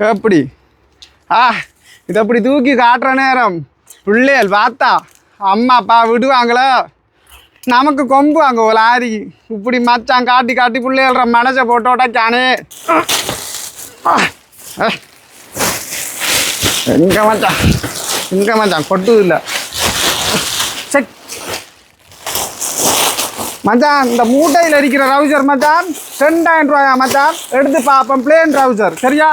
எப்படி? ஆ இதை அப்படி தூக்கி காட்டுற நேரம். பிள்ளைகள் பார்த்தா அம்மா அப்பா விடுவாங்களோ? நமக்கு கொம்பு அங்கே ஒரு லாரி. இப்படி மச்சான் காட்டி காட்டி பிள்ளைகள மனசை போட்டு உடைக்கானே. எங்க மச்சான்? எங்க மச்சான்? கொட்டுது இல்லை. செக். மச்சான் இந்த மூட்டையில் இருக்கிற ரவுசர் மச்சான் ரெண்டாயிரம் ரூபாயா மச்சான்? எடுத்து பார்ப்போம் பிளேன் ரவுசர் சரியா?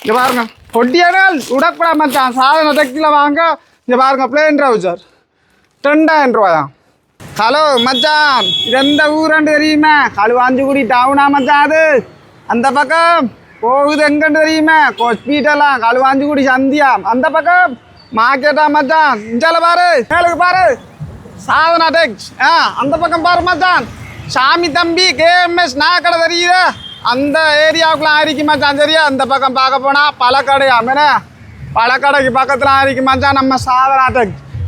இங்கே பாருங்க. பொட்டியானால் விடக்கூடா மச்சான் சாதன டெக்கில் வாங்க. இங்கே பாருங்க பிளேன் ரவுசர் ரெண்டாயிரம் ரூபாயா? ஹலோ மச்சான். இது எந்த ஊரண்டு தெரியுமே? களுவாஞ்சிக்குடி டவுனா மச்சான் அது. அந்த பக்கம் போகுது எங்கன்னு தெரியுமே? ஹாஸ்பிட்டலா களுவாஞ்சிக்குடி சந்தியா. அந்த பக்கம் மார்க்கெட்டா மச்சான். இஞ்சால பாரு. மேலுக்கு பாரு. சாதனா டெக்ஸ் ஆ அந்த பக்கம் பாரு மச்சான். சாமி தம்பி கேஎம்எஸ் நாக்கடை தெரியுதா? அந்த ஏரியாவுக்குள்ள ஆரிக்கு மச்சான் சரியா அந்த பக்கம் பார்க்க போனால் பழக்கடையா மேனே பழக்கடைக்கு பக்கத்தில் ஆரிக்கு மச்சான் நம்ம சாதனா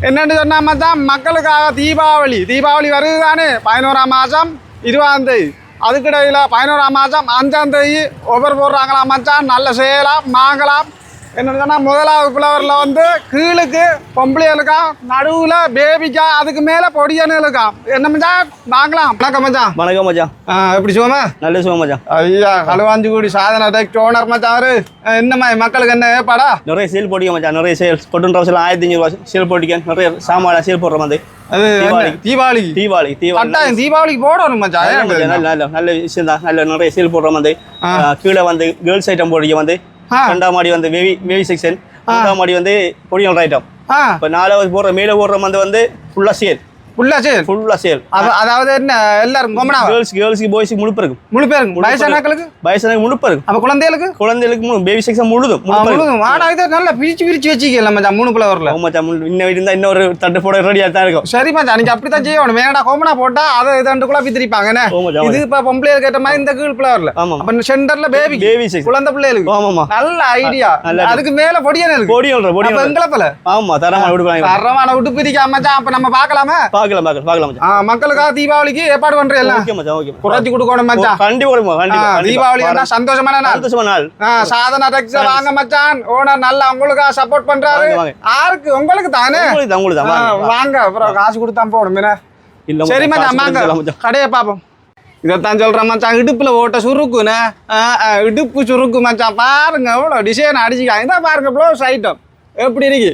என்னென்னு சொன்னால் மச்சான் மக்களுக்காக தீபாவளி. தீபாவளி வருது தானே பதினோராம் மாதம் இருபதாம் தேதி. அதுக்கிடையில் பதினோராம் மாதம் அஞ்சாம் தேதி ஒவ்வொரு போடுறாங்களா மச்சான்? நல்ல செய்யலாம் மாங்கலாம் என்னன்னு முதலாவது ஃப்ளவரில் வந்து கீழுக்கு பொம்பளைகளுக்கா நடுவில் பேபிக்கா அதுக்கு மேலே பொடியனுக்கா என்ன மச்சான்? வாங்கலாம். வணக்கம் மச்சான். வணக்கம் மச்சான். ஆ எப்படி சுகமா? நல்ல சுகம் மச்சான். ஐயா களுவாஞ்சி கூடி சாதனை டெக்ட் ஓனர் மச்சான் அவரு. என்ன மாதிரி மக்களுக்கு என்ன ஏப்பாடா நிறைய சேல் போட்டிக்க மச்சான் நிறைய சேல் கொட்டன் ரவுசில் ஆயிரத்தி அஞ்சூறு ரூபா சேல் போட்டிக்க நிறைய சாமான சேல் போடுற மாதிரி. அது? தீபாவளி. தீபாவளி. தீபாவளி தீபாவளிக்கு போடணும் மச்சான். நல்ல நல்ல விஷயம் தான். நல்ல நிறைய சேல் போடுற மாதிரி. கீழே வந்து கேர்ள்ஸ் ஐட்டம் போட்டிக்க வந்து. ரெண்டாம் மாடி வந்து பேபி பேபி செக்ஷன் மூன்றாம் மாடி வந்து பொடியோட ஐட்டம் இப்போ நாலாவது போடுற மேலே போடுற வந்து வந்து ஃபுல்லாக சேல். உள்ள சரி ஃபுல்லாக சேல். அது- அதாவது என்ன எல்லாரும் கொமனா கேர்ள்ஸ் கேர்ள்ஸுக்கு பாய்ஸுக்கு முழுப்பு இருக்கும் முழு பேருக்கு வயசானாக்களுக்கு வயசானக்கு முழுப்பு இருக்கும் அப்ப குழந்தைகளுக்கு? குழந்தைகளுக்கு பேபி செக்ஷன் முழுதும் முழுப்பு முழுதும். வாடா இதை நல்லா பிரிச்சு பிரிச்சு வச்சுக்கல மச்சான் மூணு ஃப்ளவர்ல ஆமா மச்சான் இன்னும் இருந்தால் இன்னொரு தட்டு போட ரெடியாக தான் இருக்கும். சரி மச்சான் நீங்க அப்படித்தான் செய்யணும். வேணா கோமனா போட்டா அதை இதண்டுக்குள்ள பித்திரிப்பாங்க என்ன? ஓ மச்சான், இது இப்ப பொம்பளைகளுக்கு கேட்ட மாதிரி இந்த கீழ் ஃப்ளவர்ல ஆமா. அப்ப சென்டர்ல பேபி Baby section. குழந்தை பிள்ளைகளுக்கு. ஆமாம்மா நல்ல ஐடியா அதுக்கு மேல பொடியன இருக்கு. பொடி ஒன்று பொடி அப்ப ஒன்று எங்களப்பல ஆமா தரமான விடுவாங்க தரமான விட்டு பிரிக்கா மச்சான் அப்ப நம்ம பார்க்கலாமா? பார்க்கலாம் பார்க்கலாம் பார்க்கலாம் மச்சான். ஆ, மக்களுக்காக தீபாவளிக்கு ஏற்பாடு பண்றேன் எல்லாம் ஓகே மச்சான் ஓகே. குறைச்சி கொடுக்கணும் மச்சான். கண்டிப்பா ஆ, கண்டிப்பா தீபாவளி வந்தா சந்தோஷமான நாள். சந்தோஷமா நாள். சாதனா டெக்ஸ் வாங்க மச்சான். ஓனர் நல்லா உங்களுக்கு சப்போர்ட் பண்றாரு. யாருக்கு? உங்களுக்கு தானே? உங்களுக்கு தான் உங்களுக்கு தான் வாங்க. அப்புறம் காசு கொடுத்தா போடும் இல்ல சரி மச்சான், வாங்க. கடையை பார்ப்போம். இதைத்தான் சொல்றேன் மச்சான். இடுப்புல ஓட்ட சுருக்குண்ணே இடுப்பு சுருக்கு மச்சான். பாருங்க எவ்வளோ டிசைன் அடிச்சுக்காங்க இதான் பாருங்க ப்ளவுஸ் ஐட்டம் எப்படி இருக்கு?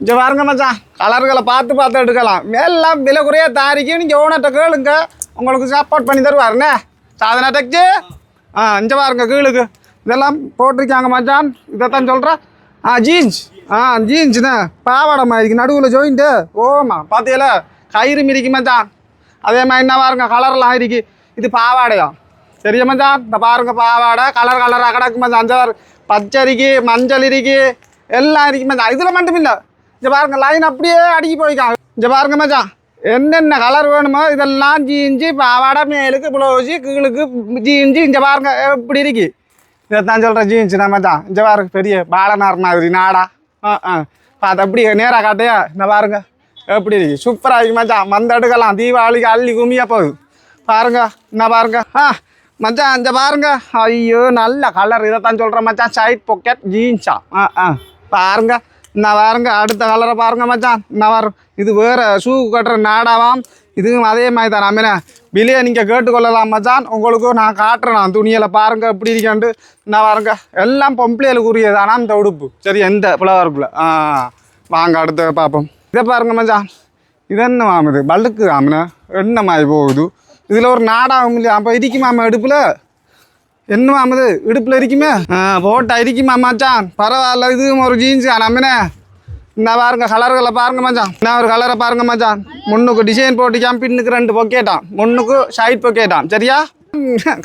இங்கே பாருங்க மச்சான். கலர்களை பார்த்து பார்த்து எடுக்கலாம். எல்லாம் விலை குறைய தாரிக்கு நீங்கள் ஓனர்கிட்ட கேளுங்க. உங்களுக்கு சப்போர்ட் பண்ணி தருவாருண்ணே சாதனா டெக்ஸு ஆ இங்கே பாருங்க கீழுக்கு. இதெல்லாம் போட்டிருக்காங்க மச்சான். இதைத்தான் சொல்கிறேன் ஆ ஜீன்ஸ் ஆ ஜீன்ஸ்ண்ணே பாவாடை மாதிரி நடுவில் ஜோயிண்ட்டு ஓமா பார்த்தீங்களா கயிறு மிதிக்கு மச்சான். அதே மாதிரி என்ன பாருங்க கலர்லாம் இருக்கு இது பாவாடையா? சரியா மச்சான்? இந்த பாருங்க பாவாடை. கலர் கலராக கிடக்கு மச்சான். அஞ்சு பச்சை இருக்கு மஞ்சள் இருக்கு. எல்லாம் இருக்கு மச்சான். இதில் மட்டும் இல்லை. இங்க பாருங்க லைன் அப்படியே அடுக்கி போய்க்காங்க இங்க பாருங்க மச்சான் என்னென்ன கலர் வேணுமோ இதெல்லாம் ஜீன்ஸு பாவாடை மேலுக்கு ப்ளவுஸு கீழுக்கு ஜீன்ஸு இங்க பாருங்க எப்படி இருக்கு. இதைத்தான் சொல்கிறேன் ஜீன்ஸ் நம்ம தான் இங்கே பாருங்க பெரிய பாலனார் மாதிரி நாடா. ஆ ஆ. பார்த்து அப்படி நேராக காட்டையா? இந்த பாருங்க எப்படி இருக்கு. சூப்பராக இருக்கு மச்சான். மந்த எடுக்கலாம் தீபாவளிக்கு அள்ளி கும்மியாக போகுது. பாருங்க என்ன பாருங்க. ஆ மச்சான் இந்த பாருங்க. ஐயோ நல்ல கலர் இதைத்தான் சொல்கிறேன் மச்சான். சைட் பாக்கெட் ஜீன்ஸா ஆ ஆ. பாருங்க. இந்த பாருங்க அடுத்த கலரை பாருங்க மச்சான். நான் வரும் இது வேறு ஷூ கட்டுற நாடாவாம். இதுவும் அதே மாதிரி தான் நம்ம விலையை நீங்கள் கேட்டுக்கொள்ளலாம் மச்சான். உங்களுக்கு நான் காட்டுறேன் நான் துணியில் பாருங்க எப்படி இருக்கேன்ட்டு. நான் பாருங்க எல்லாம் பொம்பளைகளுக்கு உரியதானா இந்த உடுப்பு. சரி எந்த பிளவருக்குள்ள ஆ வாங்க அடுத்த பார்ப்போம். இதை பாருங்க மச்சான். இது என்ன மாமுது பல்லுக்கு ஆமன என்ன மாதிரி போகுது? இதில் ஒரு நாடாகும் இல்லையா அப்போ இருக்குமாம எடுப்பில் என்ன மாமுது இடுப்பில் இருக்குமே ஆ போட்டா இருக்குமா மச்சான் பரவாயில்ல இதுவும் ஒரு ஜீன்ஸ் நம்மனே இந்த பாருங்க கலர்களை பாருங்க மச்சான் நான் ஒரு கலரை பாருங்க மச்சான் முன்னுக்கு டிசைன் போட்டுக்கான் பின்னுக்கு ரெண்டு பொக்கேட்டான் முன்னுக்கு ஷைட் பொக்கேட்டான் சரியா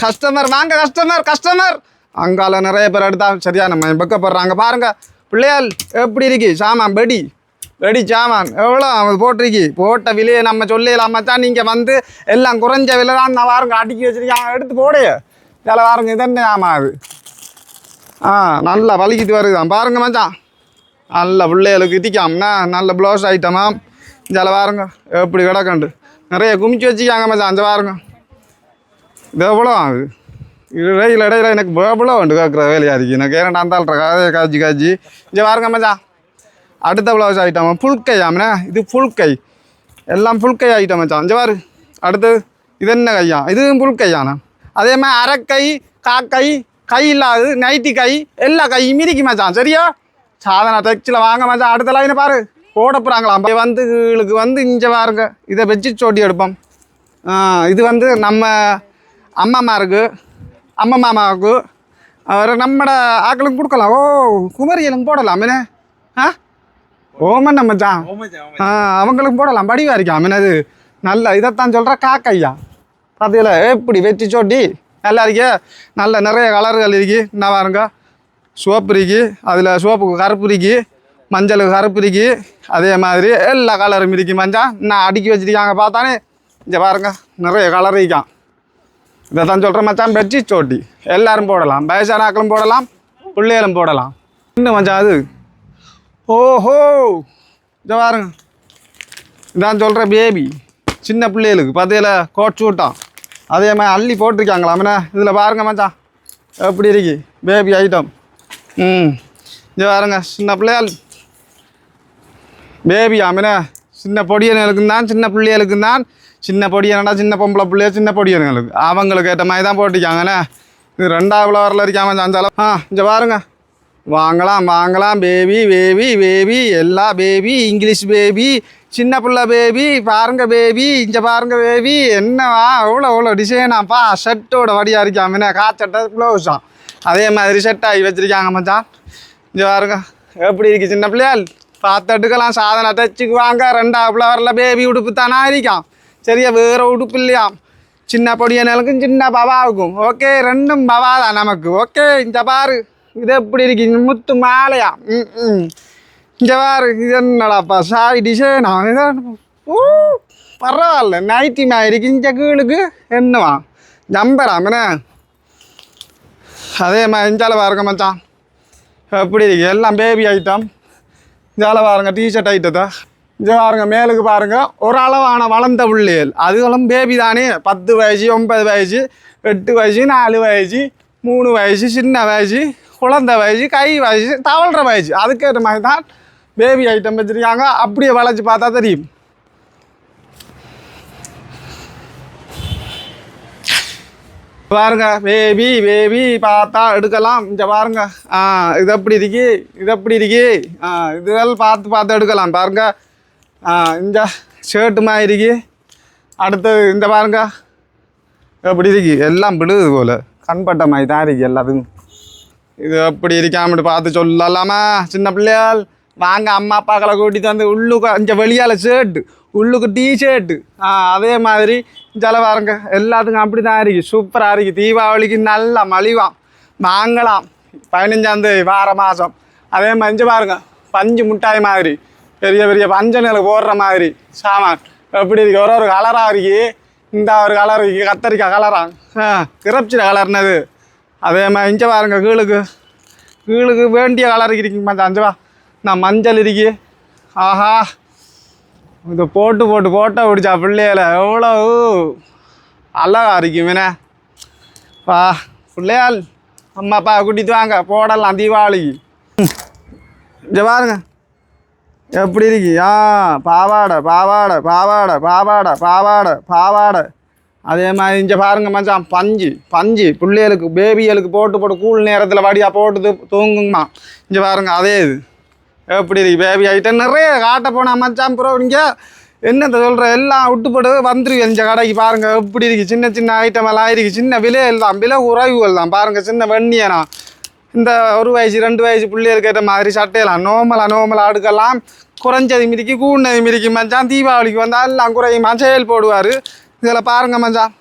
கஸ்டமர் வாங்க கஸ்டமர் கஸ்டமர் அங்கால நிறைய பேர் எடுத்தா சரியா நம்ம பக்கப்படுறாங்க பாருங்க பிள்ளையால் எப்படி இருக்கு சாமான் பெடி ரெடி சாமான் எவ்வளோ அவன் போட்டிருக்கி போட்ட விலையை நம்ம சொல்லிடலாம் மச்சான் நீங்கள் வந்து எல்லாம் குறைஞ்ச விலை தான் நான் பாருங்க அடுக்கி வச்சிருக்காங்க எடுத்து போடையே இதில் பாருங்க இது என்ன ஆமாம் அது? ஆ நல்லா வலிக்கிட்டு வருதான் பாருங்க மச்சான். நல்ல பிள்ளைகளுக்கு இத்திக்காம்னா நல்ல ப்ளவுஸ் ஐட்டமாம் இதில் பாருங்க எப்படி கிடக்கண்டு. நிறைய குமிச்சு வச்சுக்காங்க மச்சான் அந்த பாருங்க. இது எவ்வளோ ஆகுது? இடையில இடையில எனக்கு எவ்வளோ உண்டு கேட்குற வேலையாக இருக்கு எனக்கு ஏன்னா அந்த கதையை காய்ச்சி காய்ச்சி. இங்கே பாருங்க மச்சான். அடுத்த ப்ளவுஸ் ஐட்டம் ஃபுல் ஆமண்ணே. இது ஃபுல் கை எல்லாம் ஃபுல் கை ஐட்டம் மச்சான். இங்கே பாரு அடுத்து இது என்ன கையா? இதுவும் புல்கையாண்ணா. அதே மாதிரி அரைக்கை காக்கை கை இல்லாது நைட்டி கை எல்லா கையும் மிதிக்கு மச்சான் சரியா? சாதனா டெக்ஸ்டில் வாங்க மச்சான் அடுத்த லைனை பாரு. போட போகிறாங்களாம் வந்து இவளுக்கு வந்து இங்கே பாருங்க. இதை வச்சு சோட்டி எடுப்போம். இது வந்து நம்ம அம்மாமாருக்கு அம்மா மாமாவுக்கு அவர் நம்மட ஆக்களுக்கு கொடுக்கலாம். ஓ குமரியலுக்கு போடலாம் என்ன ஆ? ஓமன் மச்சான். ஆ அவங்களுக்கு போடலாம் படிவா இருக்கா அது நல்ல இதைத்தான் சொல்கிற காக்கையா? பார்த்தீங்களா எப்படி வெட்டி சோட்டி? நல்லா இருக்கே? நல்ல நிறைய கலர்கள் இருக்கு. என்ன பாருங்க. சோப்பு இருக்கு. அதில் சோப்புக்கு கருப்பு இருக்கு. மஞ்சளுக்கு கருப்பு இருக்கு. அதே மாதிரி எல்லா கலரும் இருக்கு மஞ்சள் நான் அடுக்கி வச்சிருக்காங்க பார்த்தானே இங்கே பாருங்க. நிறைய கலர் இருக்கான் இதை தான் சொல்கிற மச்சான் வெட்டி சோட்டி. எல்லாரும் போடலாம். வயசானாக்களும் போடலாம். பிள்ளைகளும் போடலாம். இன்னும் மச்சான் அது? ஓஹோ! இதை பாருங்க. இதான் சொல்கிற பேபி சின்ன பிள்ளைகளுக்கு. பார்த்தீங்களா கோட் சூட்டான் அதே மாதிரி அள்ளி போட்டிருக்காங்களாமண்ணே இதில் பாருங்க மச்சான். எப்படி இருக்கு? பேபி ஐட்டம் ம். இங்கே பாருங்க சின்ன பிள்ளையால் பேபி ஆமனே சின்ன பொடியனுக்கு தான் சின்ன பிள்ளைகளுக்கு தான். சின்ன பொடியனடா சின்ன பொம்பளை பிள்ளைய சின்ன பொடியனுங்களுக்கு அவங்களுக்கு ஏற்ற மாதிரி தான் போட்டிருக்காங்கண்ணே இது ரெண்டாவது வரல இருக்காமல் அஞ்சாலும் ஆ இங்கே பாருங்க. வாங்கலாம் வாங்கலாம் பேபி பேபி பேபி எல்லா பேபி இங்கிலீஷ் பேபி சின்ன பிள்ளை பேபி பாருங்க பேபி இங்கே பாருங்க பேபி என்னவா அவ்வளோ அவ்வளோ டிசைனாப்பா ஷர்ட்டோட வடியாக இருக்காமண்ணே காச்சட்டை ப்ளவுஸாம் அதே மாதிரி ஷர்ட் ஆகி வச்சிருக்காங்க மச்சான். இங்கே பாருங்க எப்படி இருக்கு சின்ன பிள்ளையால் பார்த்து எடுக்கலாம் சாதனை தச்சுக்குவாங்க ரெண்டா ஃப்ளவரில் பேபி உடுப்பு தானே இருக்கான் சரியா வேறு உடுப்பு இல்லையாம் சின்ன பொடியனுக்கும் சின்ன பவாவுக்கும் ஓகே ரெண்டும் பவா தான் நமக்கு. ஓகே இந்த பாரு. இது எப்படி இருக்கு? முத்து மாலையா? ம் ம். இங்கே வேறு இது என்னடாப்பா? சாரி டிசைனா ஓ பரவாயில்ல. நைட்டி மாதிரி இந்த கீழுக்கு என்னவா? ஜம்பராமனே அதே மாதிரி இஞ்சால பாருங்க மச்சான். எப்படி இருக்கு? எல்லாம் பேபி ஐட்டம் இஞ்சால பாருங்க டிஷர்ட் ஐட்டத்தை இங்கே பாருங்க மேலுக்கு பாருங்க. ஒரு அளவான வளர்ந்த பிள்ளைகள். அதுகளும் பேபி தானே? பத்து வயசு ஒன்பது வயசு எட்டு வயசு நாலு வயசு மூணு வயசு சின்ன வயசு. குழந்தை வயசு கை வயசு தவழ்கிற வயசு. அதுக்கேற்ற மாதிரி தான் பேபி ஐட்டம் வச்சுருக்காங்க. அப்படியே வளைச்சி பார்த்தா தெரியும். பாருங்க பேபி பேபி பார்த்தா எடுக்கலாம். இங்கே பாருங்க. ஆ இது எப்படி இருக்கு? இது எப்படி இருக்கு? ஆ இதெல்லாம் பார்த்து பார்த்து எடுக்கலாம். பாருங்க. ஆ இந்த ஷர்ட்டு மாதிரி இருக்கு. அடுத்தது இந்த பாருங்க. எப்படி இருக்கு? எல்லாம் விடுது போல. கண்பட்ட மாதிரி தான் இருக்கு எல்லாத்துக்கும். இது எப்படி இருக்காமட்டு பார்த்து சொல்லலாமா? சின்ன பிள்ளையால். வாங்க அம்மா அப்பாக்களை கூட்டிட்டு வந்து உள்ளுக்கு இங்கே வெளியால் ஷர்ட்டு உள்ளுக்கு டிஷர்ட்டு ஆ அதே மாதிரி ஜல எல்லாத்துக்கும் அப்படி தான் இருக்குது சூப்பராக இருக்குது தீபாவளிக்கு நல்லா மலிவாம் வாங்கலாம். பதினஞ்சாந்தேதி வார மாதம் அதே மாதிரி பாருங்க. பஞ்சு மிட்டாய் மாதிரி. பெரிய பெரிய பஞ்சனில் போடுற மாதிரி சாமான். எப்படி இருக்கு? ஒரு ஒரு கலராக இருக்கு. இந்த ஒரு கலர் இருக்குது கத்தரிக்காய் கலராக கிரப்சிட கலர்னது அதே மாதிரி இங்கே பாருங்க கீழுக்கு. கீழுக்கு வேண்டிய கலர் இருக்கு மஞ்சள் அஞ்சுவா நான் மஞ்சள் இருக்கு. ஆஹா. இந்த போட்டு போட்டு போட்டோ பிடிச்சா பிள்ளையில எவ்வளோ அழகா இருக்குமேனே வா பிள்ளையால் அம்மா அப்பா கூட்டிட்டு வாங்க. போடலாம் தீபாவளிக்கு இங்கே பாருங்க. எப்படி இருக்கு? ஆ பாவாடை பாவாடை பாவாடை பாவாடை பாவாடை பாவாடை. அதே மாதிரி இங்கே பாருங்க மச்சான் பஞ்சு பஞ்சு. பிள்ளைகளுக்கு பேபிகளுக்கு போட்டு போட்டு கூழ் நேரத்தில் வடியாக போட்டு தூங்குங்கம்மா. இங்கே பாருங்க அதே இது. எப்படி இருக்கு பேபி ஐட்டம் நிறைய காட்ட போனால் மச்சான் ப்ரோ இங்கே என்னத்த சொல்கிற எல்லாம் விட்டுப்படு வந்துருக்கு இந்த கடைக்கு பாருங்கள் எப்படி இருக்கு? சின்ன சின்ன ஐட்டம் எல்லாம் சின்ன விலைகள் தான் விலை குறைவுகள் தான். பாருங்கள் சின்ன வெண்ணியனா. இந்த ஒரு வயசு ரெண்டு வயசு பிள்ளைகளுக்கு ஏற்ற மாதிரி சட்டையெல்லாம் நோமலாக நோமலாக அடுக்கலாம் குறைஞ்சது மிதிக்கு கூண்டது மிதிக்கு மச்சான். தீபாவளிக்கு வந்தால் எல்லாம் குறையுமா? செயல் போடுவார். இதில் பாருங்க மச்சான்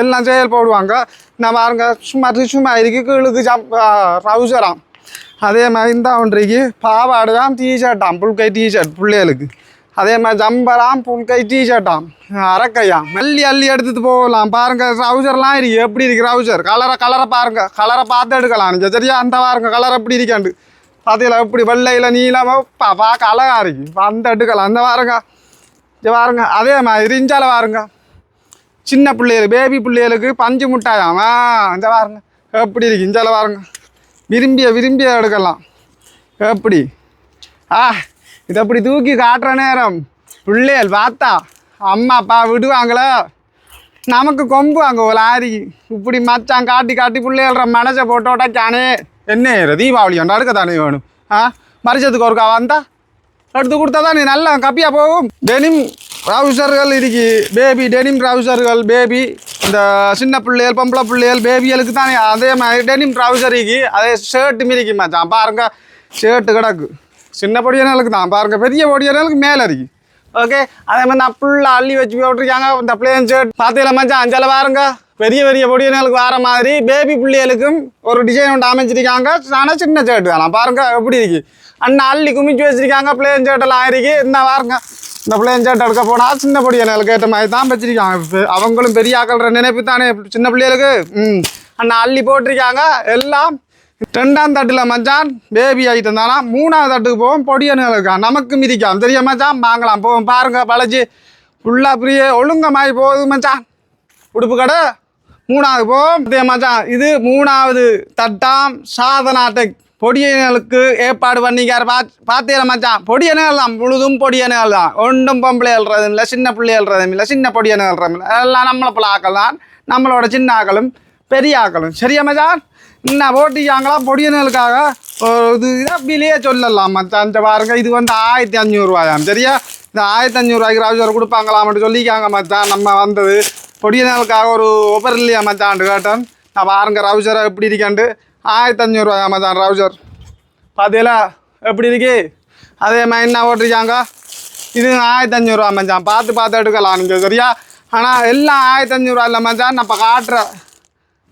எல்லாம் செயல் போடுவாங்க. நான் பாருங்க சும்மா சும்மா இருக்கு கீழுக்கு ஜம் ட்ரௌசராம் அதே மாதிரி இந்த ஒன்றைக்கு பாவாடு தான் டீஷர்ட்டாம் புல்கை டீஷர்ட் பிள்ளைகளுக்கு. அதே மாதிரி ஜம்பராம் புல்கை டீஷர்ட்டாம் அரக்கையாம். அள்ளி அள்ளி எடுத்துட்டு போகலாம். பாருங்க ட்ரௌசர்லாம் இருக்கு. எப்படி இருக்கு ட்ரௌசர் கலரை கலரை பாருங்க. கலரை பார்த்து எடுக்கலாம். நீங்கள் சரியா அந்த பாருங்க கலர் எப்படி இருக்காண்டு பார்த்தீங்களா எப்படி வெள்ளையில் நீளமாக பா பார்க்க அழகாக இருக்கு. அந்த எடுக்கலாம். அந்த பாருங்க. பாருங்க அதே மாதிரி இஞ்சால பாருங்க. சின்ன பிள்ளைகளுக்கு பேபி பிள்ளைகளுக்கு பஞ்சு முட்டாயாமா இந்த பாருங்க. எப்படி இருக்கு? இஞ்சால பாருங்க. விரும்பிய விரும்பிய எடுக்கலாம். எப்படி? ஆ இதை அப்படி தூக்கி காட்டுற நேரம். பிள்ளைகள் பார்த்தா அம்மா அப்பா விடுவாங்களோ? நமக்கு கொம்பு அங்கே ஒரு லாரி. இப்படி மச்சான் காட்டி காட்டி பிள்ளைகள மனசை போட்டு உடைக்கானே. என்ன இது? தீபாவளி அடுக்க தானே வேணும். ஆ மறிச்சதுக்கு ஒருக்கா வந்தா? எடுத்து கொடுத்தா தான் நீ நல்லா கப்பியாக போகும். டெனிம் ட்ராவுசர்கள் இதுக்கு பேபி டெனிம் ட்ராவுசர்கள் பேபி இந்த சின்ன பிள்ளைகள் பொம்பளை பிள்ளைகள் பேபிகளுக்கு தான் அதே மாதிரி டெனிம் ட்ராவுசர் இருக்கு அதே ஷர்ட்டு மிதிக்கு மச்சான் பாருங்க ஷர்ட்டு கிடக்கு சின்ன பொடியனலுக்கு தான் பாருங்க பெரிய பொடியனலுக்கு மேலே இருக்கு ஓகே அதே மாதிரி நான் ஃபுல்லாக அள்ளி வச்சு போட்டிருக்காங்க இந்த பிளேன் ஷர்ட் பார்த்தீங்களா மச்சான் அஞ்சலை பாருங்க பெரிய பெரிய பொடியனலுக்கு வர மாதிரி பேபி பிள்ளைகளுக்கும் ஒரு டிசைன் ஒன்று அமைச்சிருக்காங்க ஆனால் சின்ன ஷர்ட் வேணாம் பாருங்க எப்படி இருக்குது அண்ணா அள்ளி குமிச்சு வச்சிருக்காங்க பிளேன் ஷர்ட் ஆயிருக்கு. என்ன இந்த பாருங்க. இந்த பிள்ளைங்க சேட்டை எடுக்க போனால் சின்ன பொடியனலுக்கு ஏற்ற மாதிரி தான் வச்சிருக்காங்க. அவங்களும் பெரிய ஆக்கள்ற நினைப்பு தானே சின்ன பிள்ளைகளுக்கு? ம். அண்ணா அள்ளி போட்டிருக்காங்க. எல்லாம் ரெண்டாம் தட்டில் மச்சான் பேபி ஐட்டம் தானா? மூணாவது தட்டுக்கு போவோம் பொடியனுகளுக்கா நமக்கு மிதிக்காம். தெரிய மச்சான்? வாங்கலாம் போவோம். பாருங்க பழச்சி. ஃபுல்லாக பிரிய ஒழுங்கமாகி போகுது மச்சான். உடுப்பு கடை. மூணாவது போவோம். மச்சான் இது மூணாவது தட்டாம் சாதனா டெக் பொடியனுக்கு ஏற்பாடு பண்ணிக்கார் பா பார்த்தீங்களா மச்சான் பொடியனுகள் தான் முழுதும் பொடியனுகள் தான் ஒன்றும் பொம்பளை எழுறதும் இல்லை சின்ன பிள்ளை எழுறதும் இல்லை சின்ன பொடியனு எழுறதும் இல்லை எல்லாம் நம்மளை போல ஆக்கள் தான் நம்மளோட சின்ன ஆக்களும் பெரிய ஆக்களும் சரியா மச்சான் என்ன போட்டிக்காங்களா பொடியனுகளுக்காக ஒரு இது இது அப்படிலேயே சொல்லலாம் மச்சான் இந்த பாருங்க இது வந்து ஆயிரத்தி அஞ்சூறுவாயாம் சரியா இந்த ஆயிரத்தி அஞ்சூறுரூவாய்க்கு ராஜர் கொடுப்பாங்களாம்னு சொல்லிக்காங்க மச்சான் நம்ம வந்தது பொடியனுகளுக்காக ஒரு ஒபர் இல்லையா மச்சான் கேட்டேன் நான் பாருங்க ரவுசரை எப்படி இருக்காண்டு ஆயிரத்தி அஞ்சூறுவாயா அமேசான் ரவுசர் பார்த்தீங்களா எப்படி இருக்கு? அதே மாதிரி என்ன ஓட்டிருக்காங்க இது ஆயிரத்தி அஞ்சூறுவா மச்சான். பார்த்து பார்த்து எடுக்கலாம் நீங்கள் சரியா? ஆனால் எல்லாம் ஆயிரத்தி அஞ்சூறுவா இல்லை மச்சான். நான் இப்போ காட்டுறேன்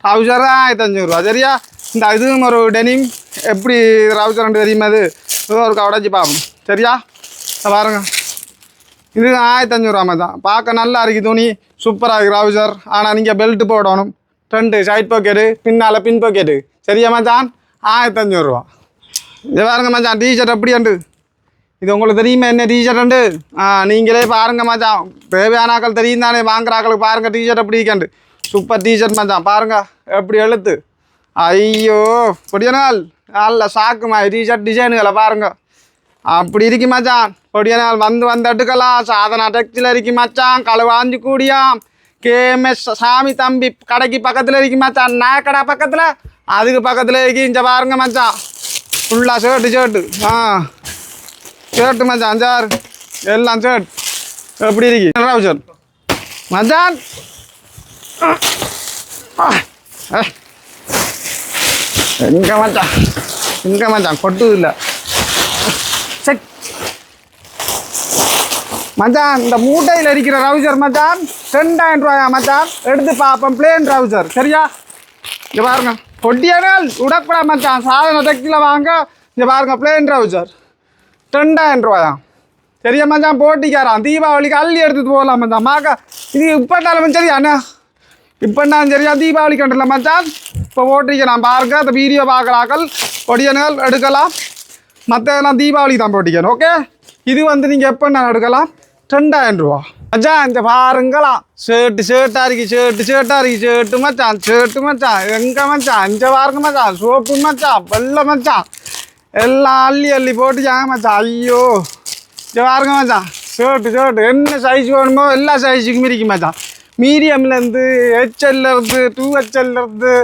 ரவுசர் தான் ஆயிரத்தி அஞ்சூறுவா சரியா? இந்த இதுவும் ஒரு டெனிம் எப்படி ரவுசர் தெரியுமா அது ஒரு கவடைச்சி பார்ப்போம் சரியா? பாருங்க. இது ஆயிரத்தி அஞ்சூறுவா மச்சான். பார்க்க நல்லா இருக்குது துணி. சூப்பராக இருக்குது ரவுசர் ஆனால் நீங்கள் பெல்ட் போடணும். ரெண்டு சைட் பாக்கெட்டு பின்னால் பின் பாக்கெட்டு சரியா மச்சான்? ஆயிரத்தி அஞ்சூறுரூவா இது பாருங்க மச்சான் டிஷர்ட் எப்படி உண்டு இது உங்களுக்கு தெரியுமா என்ன டிஷர்ட்டு ஆ நீங்களே பாருங்க மச்சான். தேவையானாக்கள் தெரியும் தானே வாங்குறாக்களுக்கு பாருங்க டிஷர்ட் எப்படி இருக்கண்டு சூப்பர் டிஷர்ட் மச்சான். பாருங்க எப்படி எழுத்து? ஐயோ பொடியனால் நல்ல சாக்குமா டிஷர்ட் டிசைனுகளை பாருங்க. அப்படி இருக்கு மச்சான். பொடியனால் வந்து வந்து எடுக்கலாம். சாதனா டெக்ஸ்டில் இருக்கு மச்சான். களுவாஞ்சு கூடியாம். கேஎம்எஸ் சாமி தம்பி கடைக்கு பக்கத்தில் இருக்கு மச்சான். நாயக்கடை பக்கத்தில். அதுக்கு பக்கத்தில் இருக்கு இங்க பாருங்க மச்சான். ஃபுல்லாக ஷர்ட்டு ஷர்ட்டு ஆ. ஷர்ட்டு மச்சான் அஞ்சாறு எல்லாம் ஷர்ட் எப்படி இருக்கு? ஷர்ட் மச்சான். எங்க மச்சான்? எங்க மச்சான்? கொட்டுது இல்லை. செக். மச்சான் இந்த மூட்டையில் இருக்கிற ரவுசர் மச்சான் ரெண்டாயிரம் ரூபாயா மச்சான்? எடுத்து பார்ப்போம் பிளேன் ரவுசர் சரியா? இங்கே பாருங்க. ஒட்டியானால் உடக்கூடா மச்சான் சாதன டெக்டில் வாங்க. இங்கே பாருங்க பிளேன் ட்ரௌசர் ரெண்டாயிரம் ரூபாயா? சரியா மச்சான் போட்டிக்காரான். தீபாவளிக்கு அள்ளி எடுத்துட்டு போகலாம் மச்சான் மாக்கா இது இப்போட்டாலும் சரியாண்ணா அண்ணா. இப்போண்டாலும் சரியா தீபாவளி கண்டல மச்சான் இப்போ போட்டிக்கிறான் பாருங்க இந்த வீடியோ பார்க்குறாக்கள். ஒடியனுகள் எடுக்கலாம். மற்றதெல்லாம் தீபாவளிக்கு தான் போட்டிக்கணும் ஓகே இது வந்து நீங்கள் எப்போ நான் எடுக்கலாம். ரெண்டாயிரம் ரூபா. மச்சான் இந்த பாருங்களாம் ஷர்ட்டு ஷர்ட்டாக இருக்கு ஷர்ட்டு ஷர்ட்டாக இருக்கு ஷர்ட்டு மச்சான் ஷர்ட்டு மச்சான் எங்க மச்சான் இந்த பாருங்க மச்சான் சோப்பு மச்சான் வெள்ள மச்சான் எல்லாம் அள்ளி அள்ளி போட்டுச்சாங்க மச்சான் ஐயோ இந்த பாருங்க மச்சான் ஷர்ட்டு ஷர்ட்டு என்ன சைஸ் வேணுமோ எல்லா சைஸுக்கும் இருக்கு மச்சான் மீடியம்லேருந்து ஹெச்எல்லேருந்து டூ ஹெச்எல்லேருந்து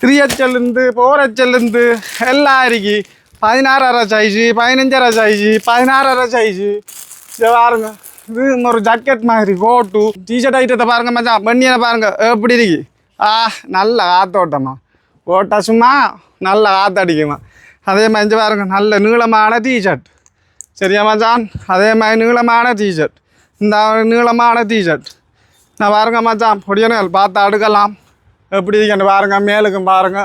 த்ரீ ஹெச்எல்லேருந்து ஃபோர் ஹெச்எல்லேருந்து எல்லாம் இருக்கு பதினாறரை சைஸு பதினஞ்சரை சைஸு பதினாறரை சைஸு இதை பாருங்க இது ஒரு ஜக்கெட் மாதிரி கோட்டு டிஷர்ட் ஐட்டத்தை பாருங்க மச்சான். பெண்ணியனை பாருங்க. எப்படி இருக்கு? ஆ நல்ல காத்தோட்டமா. ஓட்ட சும்மா நல்ல காத்தடிக்குமா. அதே மாதிரி பாருங்க நல்ல நீளமான டிஷர்ட் சரியா மச்சான்? அதே மாதிரி நீளமான டிஷர்ட் இந்த நீளமான டிஷர்ட் நான் பாருங்க மச்சான் பொடியனல் பார்த்து அடுக்கலாம். எப்படி இருக்கேன்னு பாருங்க மேலுக்கும் பாருங்க.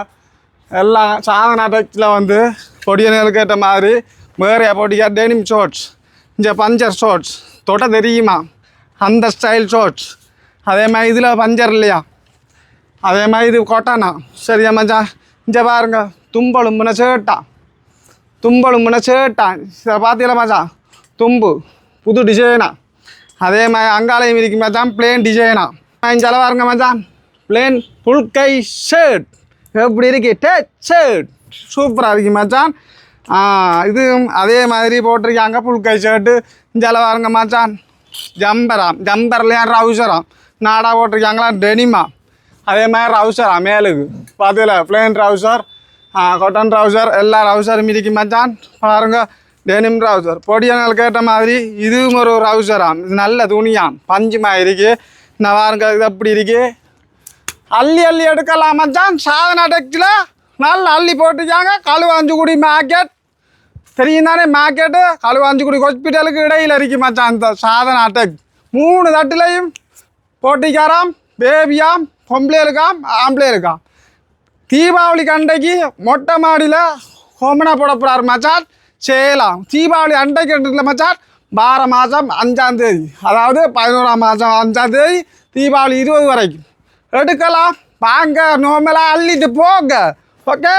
எல்லாம் சாதனா டச்சில் வந்து பொடியனல் ஏற்ற மாதிரி வேறையா போட்டிக்கா டெனிம் ஷோர்ட்ஸ் இங்கே பஞ்சர் ஷோர்ட்ஸ் தொட்ட தெரியுமா அந்த ஸ்டைல் ஷோர்ட்ஸ் அதே மாதிரி இதில் பஞ்சர் இல்லையா? அதே மாதிரி இது கொட்டானா சரியா மச்சான் இங்கே பாருங்க. தும்பலும்புன சேட்டா தும்பலும்புன சேட்டா இதை பார்த்தீங்களா மச்சான் தும்பு. புது டிசைனா அதே மாதிரி அங்காலையும் இருக்கு மச்சான் பிளேன் டிசைனா இங்கே பாருங்க மச்சான் பிளேன் ஃபுல் கை ஷர்ட் எப்படி இருக்கு? ஷர்ட் சூப்பராக இருக்கு மச்சான். இது அதே மாதிரி போட்டிருக்காங்க புல் கை ஷர்ட்டு இஞ்சால பாருங்க மச்சான் ஜம்பராம் ஜம்பர்லையா ரவுசராம் நாடா போட்டிருக்காங்களா டெனிமா அதே மாதிரி ரவுசரா மேலுக்கு பார்த்துல பிளேன் ரவுசர் காட்டன் ரவுசர் எல்லா ரவுசரும் இருக்கு மச்சான் பாருங்க டெனிம் ட்ரௌசர் பொடியங்கள் கேட்ட மாதிரி இதுவும் ஒரு ரவுசராம் இது நல்ல துணியாம் பஞ்சுமா இருக்கு நான் பாருங்க இது அப்படி இருக்கு அள்ளி அள்ளி எடுக்கலாம் மச்சான் சாதனை டெக்ஸில் நல்லா அள்ளி போட்டுக்காங்க கழுவாஞ்சு குடி மார்க்கெட் தெரியும் தானே மார்க்கெட்டு களுவாஞ்சிக்குடி ஹாஸ்பிட்டலுக்கு இடையில் இருக்கு மச்சான் அந்த சாதன அட்டாக் மூணு தட்டுலையும் போட்டிக்காராம் பேபியாம் பொம்பளை இருக்காம் ஆம்பளை இருக்காம் தீபாவளி கண்டைக்கு மொட்டை மாடியில் ஹோமனா போட போகிறார் மச்சான் செய்யலாம் தீபாவளி அண்டைக்கு இல்லை மச்சான் பார மாதம் அஞ்சாம் தேதி அதாவது பதினோராம் மாதம் அஞ்சாம் தேதி தீபாவளி இருபது வரைக்கும் எடுக்கலாம் வாங்க நோமலாக அள்ளிட்டு போங்க ஓகே